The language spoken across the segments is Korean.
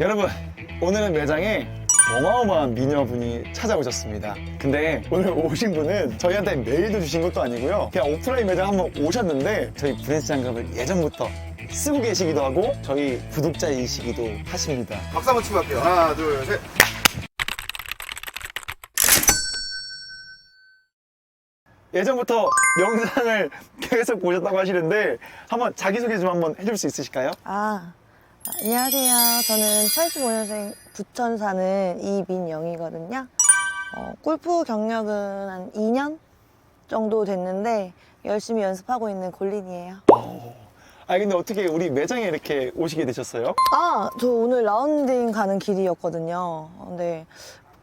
여러분 오늘은 매장에 어마어마한 미녀분이 찾아오셨습니다 근데 오늘 오신 분은 저희한테 메일도 주신 것도 아니고요 그냥 오프라인 매장 한번 오셨는데 저희 브랜스 장갑을 예전부터 쓰고 계시기도 하고 저희 구독자이시기도 하십니다 박수 한번 치고 갈게요. 하나, 둘, 셋. 예전부터 영상을 계속 보셨다고 하시는데 한번 자기소개 좀 한번 해줄 수 있으실까요? 아, 안녕하세요. 저는 85년생 부천 사는 이민영이거든요. 어, 골프 경력은 한 2년 정도 됐는데 열심히 연습하고 있는 골린이에요. 아 근데 어떻게 우리 매장에 이렇게 오시게 되셨어요? 아, 저 오늘 라운딩 가는 길이었거든요. 근데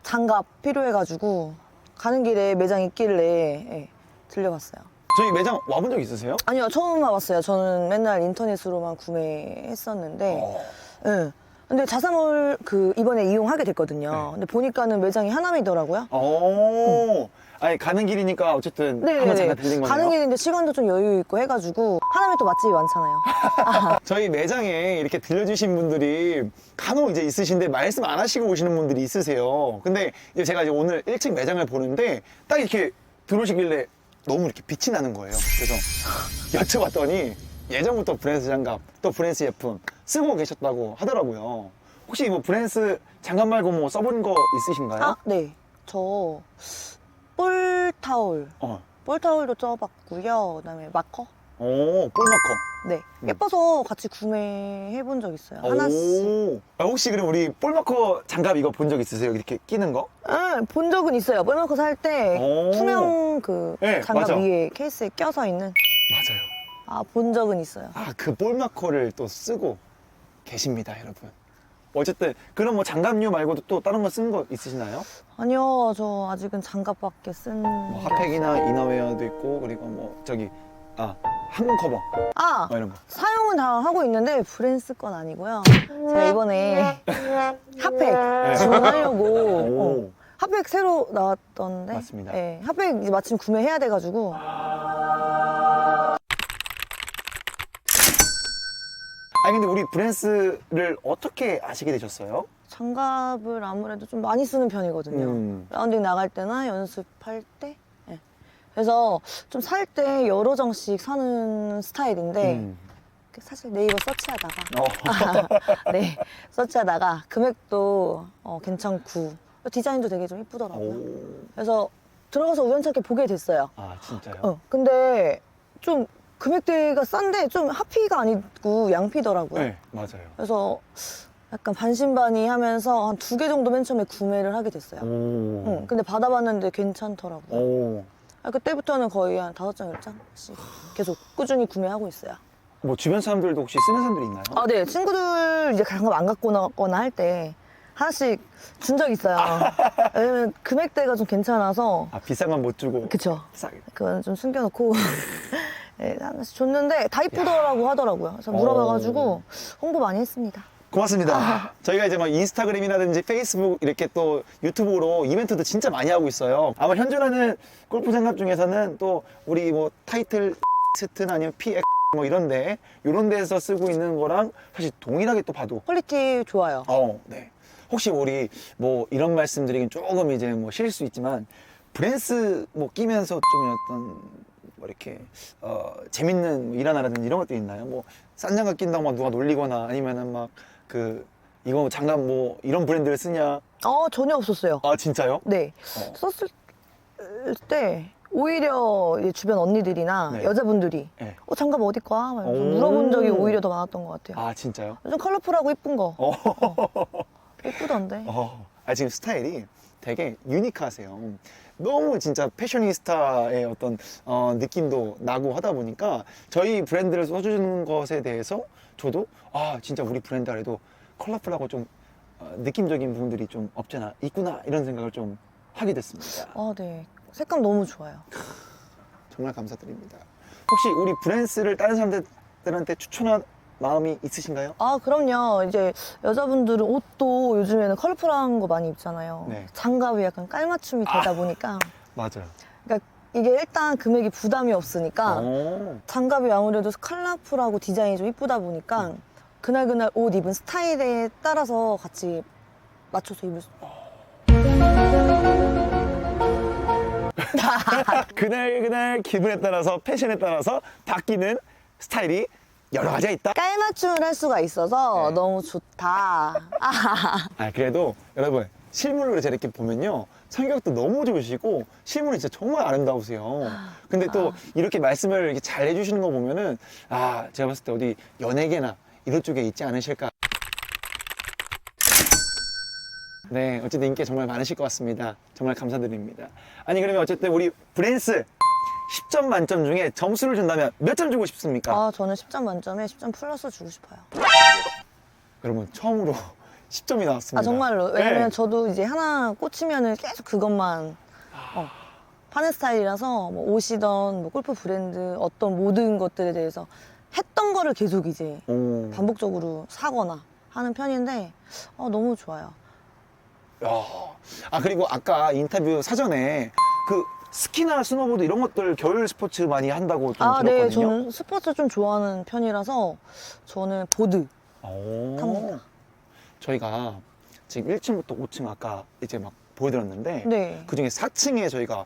장갑 필요해가지고 가는 길에 매장 있길래 예, 들려봤어요. 저희 매장 와본 적 있으세요? 아니요, 처음 와봤어요. 저는 맨날 인터넷으로만 구매했었는데. 어. 예. 근데 자사몰 그 이번에 이용하게 됐거든요. 근데 보니까는 매장이 하남이더라고요. 오, 아니 가는 길이니까 어쨌든 한번 잠깐 들린 거네요. 가는 길인데 시간도 좀 여유 있고 해가지고 하남에 또 맛집이 많잖아요. 저희 매장에 이렇게 들려주신 분들이 간혹 이제 있으신데 말씀 안 하시고 오시는 분들이 있으세요. 근데 이제 제가 이제 오늘 1층 매장을 보는데 딱 이렇게 들어오시길래 너무 이렇게 빛이 나는 거예요. 그래서 여쭤봤더니 예전부터 브랜스 장갑 또 브랜스 제품 쓰고 계셨다고 하더라고요. 혹시 뭐 브랜스 장갑 말고 뭐 써본 거 있으신가요? 아, 네. 저 볼 타올, 어. 볼 타올도 써봤고요. 그다음에 마커. 오, 볼마커. 네. 음. 예뻐서 같이 구매해 본 적 있어요. 하나씩. 오. 아, 혹시 그럼 우리 볼마커 장갑 이거 본 적 있으세요? 이렇게 끼는 거? 응, 본 적은 있어요. 볼마커 살 때 오. 투명 그 네, 장갑 맞아. 위에 케이스에 껴서 있는 맞아요. 아, 본 적은 있어요. 아, 그 볼마커를 또 쓰고 계십니다, 여러분. 어쨌든 그럼 뭐 장갑류 말고도 또 다른 거 쓴 거 있으시나요? 아니요, 저 아직은 장갑밖에 쓴. 뭐게 핫팩이나 이너웨어도 있고 그리고 뭐 저기 아 항공 커버 아 뭐 이런 거. 사용은 다 하고 있는데 브랜스 건 아니고요. 제가 이번에 핫팩 주문하려고 어, 오. 핫팩 새로 나왔던데. 맞습니다. 네, 핫팩 이제 마침 구매해야 돼가지고 아니 근데 우리 브랜스를 어떻게 아시게 되셨어요? 장갑을 아무래도 좀 많이 쓰는 편이거든요. 음. 라운딩 나갈 때나 연습할 때. 네. 그래서 좀 살 때 여러 장씩 사는 스타일인데 음. 사실 네이버 서치하다가 어. 네, 서치하다가 금액도 어, 괜찮고 디자인도 되게 좀 이쁘더라고요. 오. 그래서 들어가서 우연찮게 보게 됐어요. 아 진짜요? 어, 근데 좀 금액대가 싼데 좀 하피가 아니고 양피더라고요. 네 맞아요. 그래서 약간 반신반의 하면서 한 두 개 정도 맨 처음에 구매를 하게 됐어요. 오. 응, 근데 받아봤는데 괜찮더라고요. 오. 아, 그때부터는 거의 한 다섯 장, 열 장씩 계속 꾸준히 구매하고 있어요. 뭐 주변 사람들도 혹시 쓰는 사람들이 있나요? 아, 네. 친구들 이제 장갑 안 갖고 나거나 할 때 하나씩 준 적 있어요. 왜냐면 금액대가 좀 괜찮아서. 아 비싼 건 못 주고 그쵸. 싸게. 그건 좀 숨겨놓고. 네, 하나씩 줬는데 다 이쁘더라고 하더라고요. 그래서 물어봐가지고 홍보 많이 했습니다. 고맙습니다. 저희가 이제 뭐 인스타그램이라든지 페이스북 이렇게 또 유튜브로 이벤트도 진짜 많이 하고 있어요. 아마 현존하는 골프 장갑 중에서는 또 우리 뭐 타이틀 스트나 아니면 PX 뭐 이런데 이런 데서 쓰고 있는 거랑 사실 동일하게 또 봐도 퀄리티 좋아요. 어, 네. 혹시 우리 뭐 이런 말씀드리긴 조금 이제 뭐 실수 있지만 브랜스 뭐 끼면서 좀 어떤 뭐 이렇게 어 재밌는 뭐 일하나라든지 이런 것도 있나요? 뭐 싼 장갑 낀다고 막 누가 놀리거나 아니면은 막 그 이거 장갑 뭐 이런 브랜드를 쓰냐? 어, 전혀 없었어요. 아 진짜요? 네. 어. 썼을 때 오히려 이제 주변 언니들이나 네. 여자분들이 네. 어, 장갑 어디 거? 하면서 오. 물어본 적이 오히려 더 많았던 것 같아요. 아 진짜요? 좀 컬러풀하고 이쁜 거. 어. 이쁘던데. 어. 아 지금 스타일이 되게 유니크하세요. 너무 진짜 패셔니스타의 어떤 어, 느낌도 나고 하다 보니까 저희 브랜드를 써주는 것에 대해서 저도 아 진짜 우리 브랜드 안에도 컬러풀하고 좀 어, 느낌적인 부분들이 좀 없잖아 있구나 이런 생각을 좀 하게 됐습니다. 아, 네. 색감 너무 좋아요. 정말 감사드립니다. 혹시 우리 브랜스를 다른 사람들한테 추천할 마음이 있으신가요? 아, 그럼요. 이제 여자분들은 옷도 요즘에는 컬러풀한 거 많이 입잖아요. 네. 장갑이 약간 깔맞춤이 되다 보니까. 맞아요. 그러니까 이게 일단 금액이 부담이 없으니까 오. 장갑이 아무래도 컬러풀하고 디자인이 좀 이쁘다 보니까 그날 그날 옷 입은 스타일에 따라서 같이 맞춰서 입을 수. 그날 그날 기분에 따라서 패션에 따라서 바뀌는 스타일이 여러 가지가 있다. 깔맞춤을 할 수가 있어서 네. 너무 좋다. 아, 아 그래도 여러분 실물로 이렇게 보면요 성격도 너무 좋으시고 실물은 진짜 정말 아름다우세요. 근데 또 이렇게 말씀을 이렇게 잘 해주시는 거 보면은 아 제가 봤을 때 어디 연예계나 이런 쪽에 있지 않으실까. 네 어쨌든 인기 정말 많으실 것 같습니다. 정말 감사드립니다. 아니 그러면 어쨌든 우리 브랜스 10점 만점 중에 점수를 준다면 몇 점 주고 싶습니까? 아, 저는 10점 만점에 10점 플러스 주고 싶어요. 여러분 처음으로 10점이 나왔습니다. 아, 정말로. 왜냐면 네. 저도 이제 하나 꽂히면은 계속 그것만 어, 파는 스타일이라서 뭐 옷이던 뭐 골프 브랜드 어떤 모든 것들에 대해서 했던 거를 계속 이제 오. 반복적으로 사거나 하는 편인데 어, 너무 좋아요. 야. 아 그리고 아까 인터뷰 사전에 그 스키나 스노보드 이런 것들 겨울 스포츠 많이 한다고 좀 아, 네. 들었거든요. 저는 스포츠 좀 좋아하는 편이라서 저는 보드. 오. 탑니다. 저희가 지금 1층부터 5층 아까 이제 막 보여드렸는데 네. 그 중에 4층에 저희가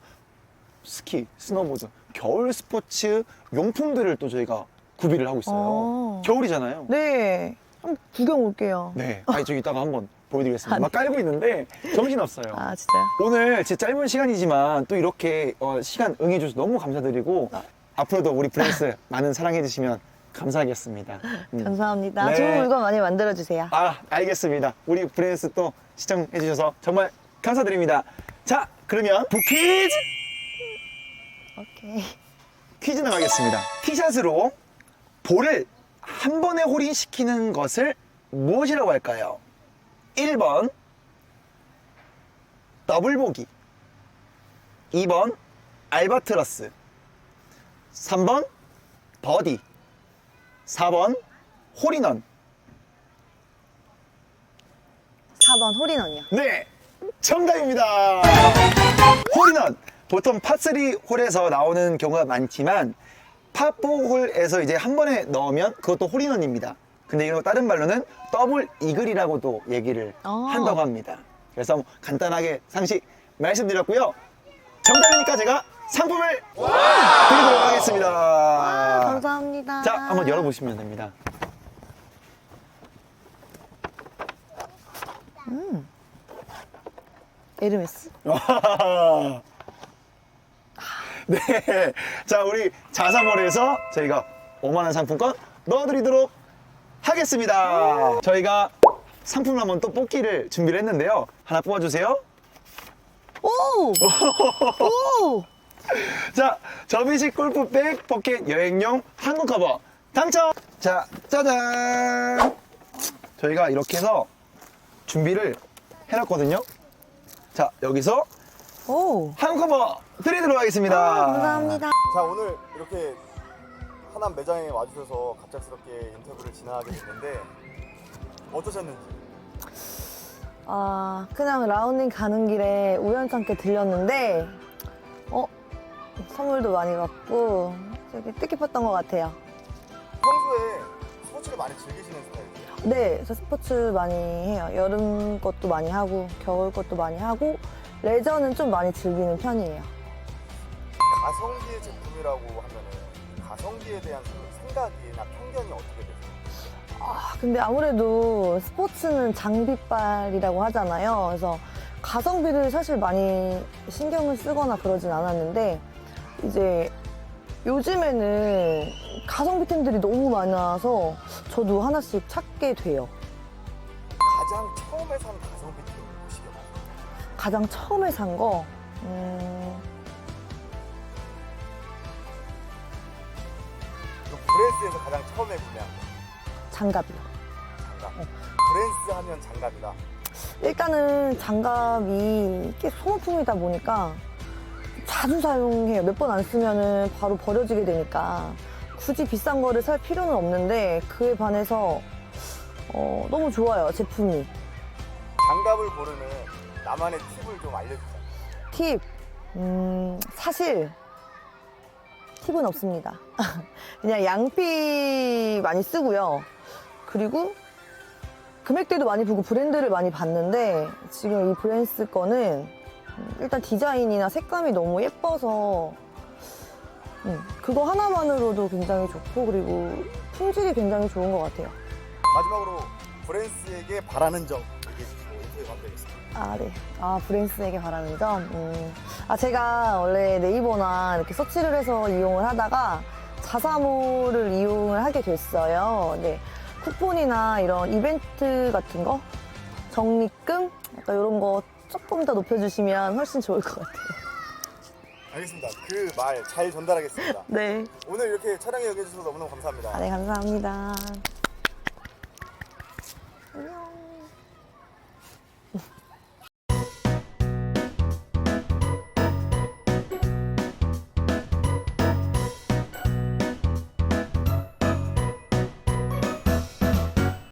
스키, 스노보드, 겨울 스포츠 용품들을 또 저희가 구비를 하고 있어요. 어. 겨울이잖아요. 네. 좀 구경 올게요. 네. 아니 저기 이따가 한번 보여드리겠습니다. 아, 막 깔고 있는데 정신 없어요. 아, 진짜요? 오늘 진짜 짧은 시간이지만 또 이렇게 어, 시간 응해줘서 너무 감사드리고 아. 앞으로도 우리 브랜스 많은 사랑해주시면 감사하겠습니다. 음. 감사합니다. 네. 좋은 물건 많이 만들어 주세요. 아 알겠습니다. 우리 브랜스 또 시청해 주셔서 정말 감사드립니다. 자 그러면 부퀴즈 오케이. 퀴즈 나가겠습니다. 티샷으로 볼을 한 번에 홀인시키는 것을 무엇이라고 할까요? 1번 더블 보기 2번 알바트러스 3번 버디 4번 홀인원 4번 홀인원이요. 네, 정답입니다. 홀인원. 보통 파3 홀에서 나오는 경우가 많지만 파4 홀에서 이제 한 번에 넣으면 그것도 홀인원입니다. 근데 이거 다른 말로는 더블 이글이라고도 얘기를 아. 한다고 합니다. 그래서 간단하게 상식 말씀드렸고요. 정답이니까 제가 상품을 드리도록 하겠습니다. 아, 감사합니다. 자, 한번 열어보시면 됩니다. 에르메스? 와. 네. 자, 우리 자사몰에서 저희가 5만원 상품권 넣어드리도록 하겠습니다. 저희가 상품을 한번 또 뽑기를 준비를 했는데요. 하나 뽑아주세요. 오! 오! 자, 접이식 골프백 포켓 여행용 항공 커버 당첨! 자, 짜잔! 저희가 이렇게 해서 준비를 해놨거든요. 자, 여기서 오! 항공 커버 드리도록 하겠습니다. 아, 감사합니다. 자 오늘 이렇게 하남 매장에 와주셔서 갑작스럽게 인터뷰를 진행하게 됐는데 어떠셨는지 아, 그냥 라운딩 가는 길에 우연찮게 들렸는데, 어? 선물도 많이 받고, 되게 뜻깊었던 것 같아요. 평소에 스포츠를 많이 즐기시는 스타일이에요? 네, 저 스포츠 많이 해요. 여름 것도 많이 하고, 겨울 것도 많이 하고, 레저는 좀 많이 즐기는 편이에요. 가성비의 제품이라고 하면은 가성비에 대한 그 생각이나 편견이 어떻게 되세요? 아, 근데 아무래도 스포츠는 장비빨이라고 하잖아요. 그래서 가성비를 사실 많이 신경을 쓰거나 그러진 않았는데, 이제 요즘에는 가성비 템들이 너무 많아서 저도 하나씩 찾게 돼요. 가장 처음에 산 가성비템 무엇이겠어요? 가장 처음에 산 거, 음, 그 브랜스에서 가장 처음에 구매한 거 장갑이요. 장갑 어. 브랜스 하면 장갑이다 일단은 장갑이 꽤 소모품이다 보니까 자주 사용해요. 몇 번 안 쓰면은 바로 버려지게 되니까 굳이 비싼 거를 살 필요는 없는데 그에 반해서 어, 너무 좋아요 제품이. 장갑을 고르는 나만의 팁을 좀 알려주세요 팁, 음, 사실 팁은 없습니다. 그냥 양피 많이 쓰고요. 그리고 금액대도 많이 보고 브랜드를 많이 봤는데 지금 이 브랜스 거는 음, 일단 디자인이나 색감이 너무 예뻐서 음, 그거 하나만으로도 굉장히 좋고 그리고 품질이 굉장히 좋은 것 같아요. 마지막으로 브랜스에게 바라는 점 얘기해 주시고 인터뷰 마무리하겠습니다. 아, 네. 아, 브랜스에게 바라는 점. 음. 아, 제가 원래 네이버나 이렇게 서치를 해서 이용을 하다가 자사모를 이용을 하게 됐어요. 네. 쿠폰이나 이런 이벤트 같은 거, 적립금, 약간 이런 거 조금 더 높여주시면 훨씬 좋을 것 같아요. 알겠습니다. 그 말 잘 전달하겠습니다. 네. 오늘 이렇게 촬영에 응해주셔서 너무너무 감사합니다. 아, 네, 감사합니다.